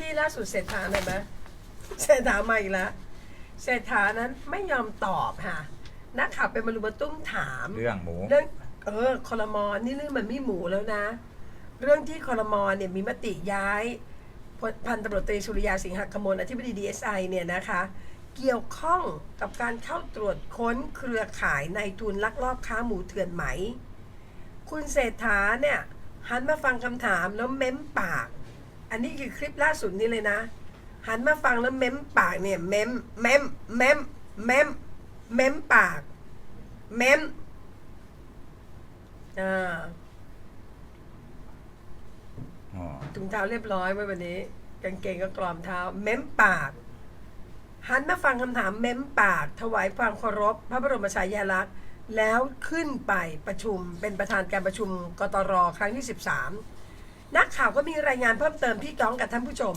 พี่ล่าสุดเศรษฐาเลยไหมเศรษฐามาอีกแล้วเศรษฐานั้นไม่ยอมตอบค่ะนักข่าวเป็นมารุมมาตุ้มถามเรื่องหมู เรื่องเออคอรมอนี่เรื่องมันไม่หมูแล้วนะ เรื่องที่คอรมอเนี่ยมีมติย้ายพลพันตำรวจตรีสุริยาสิงหกมลอธิบดีดีเอสไอเนี่ยนะคะ เกี่ยวข้องกับการเข้าตรวจค้นเครือข่ายในทุนลักลอบค้าหมูเถื่อนไหม คุณเศรษฐาเนี่ยหันมาฟังคำถามแล้วเม้มปาก อันนี้คือคลิปล่าสุดนี้เลยนะ หันมาฟังแล้วเม้มปากเนี่ย เม้ม เม้ม เม้ม เม้ม เม้มปาก เม้มอ่าอ๋อถุงเท้าเรียบร้อยไว้วันนี้ กางเกงก็กรอมเท้า เม้มปาก หันมาฟังคำถามเม้มปาก ถวายความเคารพ พระบรมฉายาลักษณ์แล้วขึ้นไปประชุมเป็นประธานการประชุมกตรครั้งที่ 13 นักข่าวก็มีรายงานเพิ่มเติมพี่ก้องกับท่านผู้ชม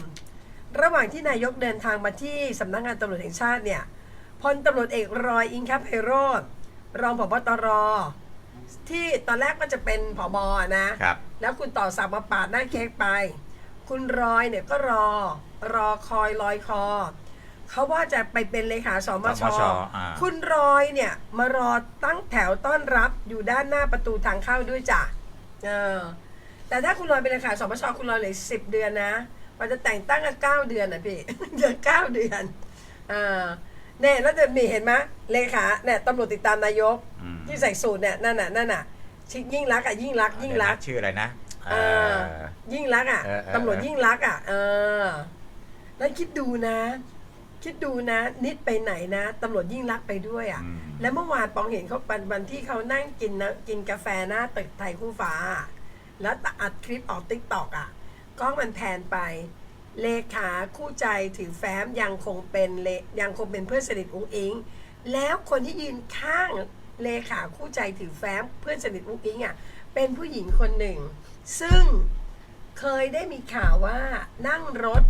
ระหว่างที่นายกเดินทางมาที่สำนักงานตำรวจแห่งชาติเนี่ยพลตำรวจเอกรอยอิงคับไพโรธรองผบตรที่ตอนแรกก็จะเป็นผบนะครับแล้วคุณต่อสักดิ์มาปาดหน้าเค้กไป คุณรอยเนี่ยก็รอรอคอยลอยคอเขาว่าจะไปเป็นเลขาสมชสมชอ่าคุณรอยเนี่ยมารอตั้งแถวต้อนรับอยู่ด้านหน้าประตูทางเข้าด้วยจ้ะเออ แต่ถ้าคุณรอยเป็นเลขาสมชคุณรอยเหลือสิบเดือนนะมันจะแต่งตั้งกันเก้าเดือนนะพี่เดือนเก้าเดือนอ่าเนี่ยแล้วจะมีเห็นไหมเลขาเนี่ยตำรวจติดตามนายกอืมที่ใส่สูทเนี่ยนั่นน่ะนั่นน่ะชิยิ่งรักษณ์อะยิ่งรักษณ์ยิ่งรักษณ์ชื่ออะไรนะเออยิ่งรักษณ์อะเออเออตำรวจยิ่งรักษณ์อะเออแล้วคิดดูนะ คิดดูนะ นิดไปไหนนะตำรวจยิ่งรักษณ์ไปด้วยอะอืมแล้วเมื่อวานปองเห็นเขาวันวันที่เขานั่งกินนะกินกาแฟหน้าตึกไทยคู่ฟ้า แล้วอัดคลิปออกติ๊กตอกอะกล้องมันแพนไป เลขาคู่ใจถือแฟ้มยังคงเป็นเลยังคงเป็นเพื่อนสนิทอุ้งอิง แล้วคนที่ยืนข้างเลขาคู่ใจถือแฟ้มเพื่อนสนิทอุ้งอิงอะเป็นผู้หญิงคนหนึ่ง ซึ่งเคยได้มีข่าวว่านั่งรถ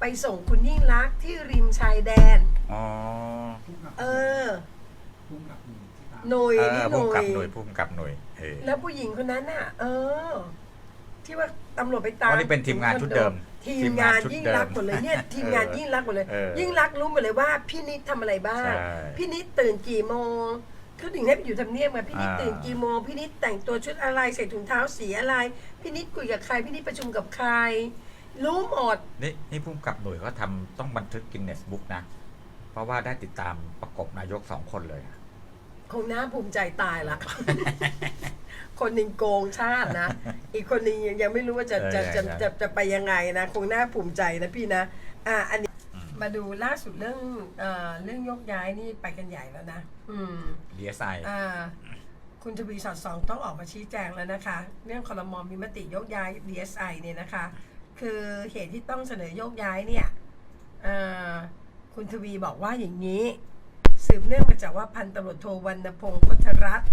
ไปส่งคุณยิ่งลักษณ์ที่ริมชายแดน อ๋อ เออ พุ่งกับหนึ่งที่ตาม หน่วยเอนี่อหพุ่มน่วกับยหน่วยพุ่มกับหน่วยเออแล้วผู้หญิงคนนั้นน่ะ เออ ที่ว่าตำรวจไปตามอ๋อนี่เป็นทีมงานชุดเดิม ทีมงานทีมงานชุดยิ่งเดิมรักษณ์หมดเลยเนี่ย ทีมงานเออยิ่งรักษณ์หมดเลย เออ ยิ่งรักษณ์รู้หมดเลยว่า พี่นิดทำอะไรบ้าง ใช่ พี่นิดตื่นกี่โมงเขาถึงได้ไปอยู่ทำเนียบไงพี่นิดอ่า ตื่นกี่โมง พี่นิดแต่งตัวชุดอะไรใส่ถุงเท้าสีอะไร พี่นิดคุยกับใคร พี่นิดประชุมกับใคร รู้หมด นี่นี่พุ่มกับหน่วยเขาทำต้องบันทึกกินเนสบุ๊กนะ เพราะว่าได้ติดตามประกบนายกสองคนเลย คงน่าภูมิใจตายละ คนหนึ่งโกงชาตินะ อีกคนหนึ่งยังยังไม่รู้ว่าจะเออจะจะใช่จะจะไปยังไงนะ คงน่าภูมิใจนะพี่นะ อะอันนี้อืมมาดูล่าสุดเรื่องเอ่อเรื่องยกย้ายนี่ไปกันใหญ่แล้วนะ อืม DSI อ่าคุณทวีสอดส่องต้องออกมาชี้แจงแล้วนะคะ เรื่องคอรมอมีมติยกย้าย DSI เนี่ยนะคะ คือเหตุที่ต้องเสนอยกย้ายเนี่ยเอ่อคุณทวีบอกว่าอย่างนี้ สืบเนื่องมาจากว่าพันตำรวจโทวรรณพงศ์พุทธรัตน์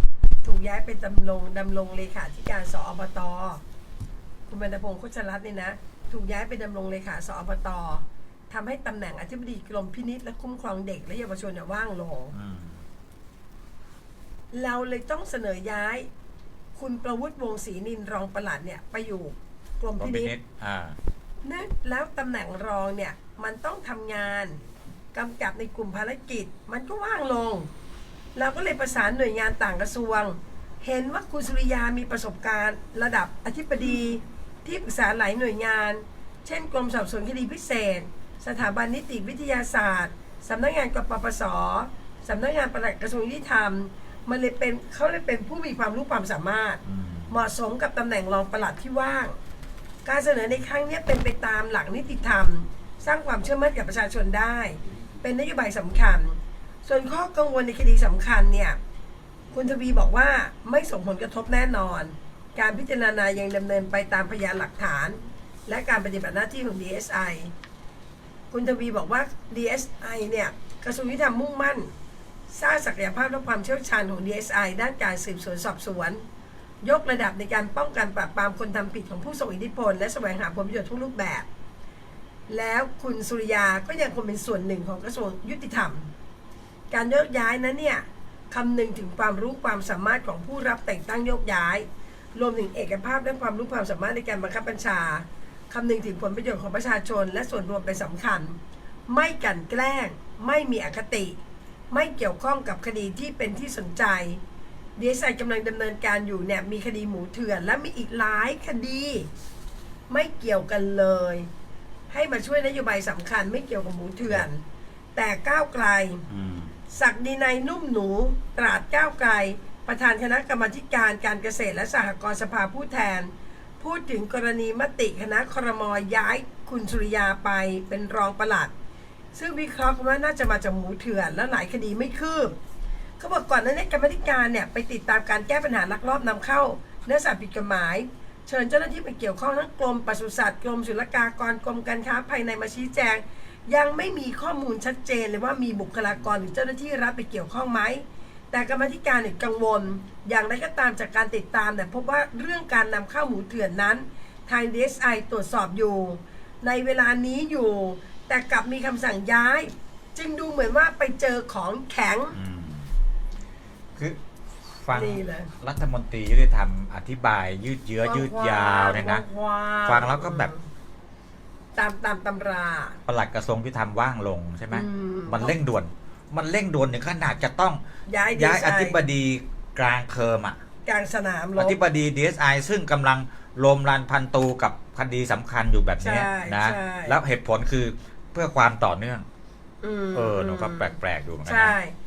ถูกย้ายเป็นดำรงดำรงเลขาธิการสอบตคุณวรรณพงศ์พุทธรัตน์เนี่ยนะ ถูกย้ายเป็นดำรงเลขาสอบตทำให้ตำแหน่งอธิบดีกรมพินิษและคุ้มครองเด็ก และเยาวชนเนี่ยว่างลง อืมเราเลยต้องเสนอย้าย คุณประวุฒิวงศ์ศรีนินทร์รองปลัดเนี่ยไปอยู่กรมก็พิเป็นนิษนิดอ่านึกแล้วตำแหน่งรองเนี่ยมันต้องทำงาน กำกับในกลุ่มภารกิจ มันก็ว่างลง เราก็เลยประสานหน่วยงานต่างกระทรวง เห็นว่าคุณสุริยามีประสบการณ์ ระดับอธิบดีที่ปรึกษาหลายหน่วยงาน เช่นกรมสอบสวนคดีพิเศษ สถาบันนิติวิทยาศาสตร์สำนักงานกปปสสำนักงานปลัดกระทรวงยุติธรรม มันเลยเป็นเขาเลยเป็นผู้มีความรู้ความสามารถอืมเหมาะสมกับตำแหน่งรองปลัดที่ว่าง การเสนอในครั้งนี้เป็นไปตามหลักนิติธรรม สร้างความเชื่อมั่นกับประชาชนได้ เป็นนโยบายสำคัญ ส่วนข้อกังวลในคดีสำคัญเนี่ย คุณทวีบอกว่าไม่ส่งผลกระทบแน่นอน การพิจารณายังดำเนินไปตามพยานหลักฐาน และการปฏิบัติหน้าที่ของ DSI คุณทวีบอกว่า DSI เนี่ยกระทรวงยุติธรรมมุ่งมั่น สร้างศักยภาพและความเชี่ยวชาญของ DSI ด้านการสืบสวนสอบสวน ยกระดับในการป้องกันปราบปรามคนทำผิดของผู้ทรงอิทธิพล และแสวงหาผลประโยชน์ทุกรูปแบบ แล้วคุณสุริยาก็ยังคงเป็นส่วนหนึ่งของกระทรวงยุติธรรม การโยกย้ายนั้นเนี่ยคำนึงถึงความรู้ความสามารถของผู้รับแต่งตั้งโยกย้าย รวมถึงเอกภาพและความรู้ความสามารถในการบังคับบัญชาคำนึงถึงผลประโยชน์ของประชาชน และส่วนรวมเป็นสำคัญ ไม่กันแกล้ง ไม่มีอคติ ไม่เกี่ยวข้องกับคดีที่เป็นที่สนใจดีเอสไอกำลังดำเนินการอยู่เนี่ยมีคดีหมูเถื่อน และมีอีกหลายคดี ไม่เกี่ยวกันเลย ให้มาช่วยนโยบายสำคัญไม่เกี่ยวกับหมูเถื่อน แต่ก้าวไกล อืม ศักดินัยนุ่มหนู ตราดก้าวไกล ประธานคณะกรรมาธิการการเกษตรและสหกรณ์สภาผู้แทน พูดถึงกรณีมติคณะครมย้ายคุณสุริยาไปเป็นรองปลัด ซึ่งวิเคราะห์ว่าน่าจะมาจากหมูเถื่อนและหลายคดีไม่คืบเขาบอกก่อนหน้านี้กรรมาธิการเนี่ยไปติดตามการแก้ปัญหาลักลอบนำเข้าเนื้อสัตว์ผิดกฎหมาย เชิญเจ้าหน้าที่ไปเกี่ยวข้องทั้งกรมปศุสัตว์กรมศุลกากรกรมการค้าภายในมาชี้แจง ยังไม่มีข้อมูลชัดเจนเลยว่ามีบุคลากรหรือเจ้าหน้าที่รัฐไปเกี่ยวข้องไหมแต่กรรมธิการเนี่ยกังวล อย่างไรก็ตามจากการติดตามเนี่ยพบว่าเรื่องการนำเข้าหมูเถื่อนนั้น ทาง DSI ตรวจสอบอยู่ ในเวลานี้อยู่ แต่กลับมีคำสั่งย้าย จึงดูเหมือนว่าไปเจอของแข็ง คือ ฟังนี่เลย รัฐมนตรียุติธรรมอธิบาย ยืดเยื้อยืดยาวเนี่ยนะว้าวฟังแล้วก็แบบ ตามตามตำรา ปลัดกระทรวงยุติธรรมว่างลงใช่ไหมอืม มันเร่งด่วน มันเร่งด่วนถึงขนาดจะต้องย้ายย้าย DSI อธิบดีกลางเทอมอะ กลางสนามรอบธิบดี DSI ซึ่งกำลังลมรันพันตูกับคดีสำคัญอยู่แบบเนี้ยใช่นะ ใช่ แล้วเหตุผลคือเพื่อความต่อเนื่อง มเออหนูก็แปลกๆดูเหมือนกันใช่ นะ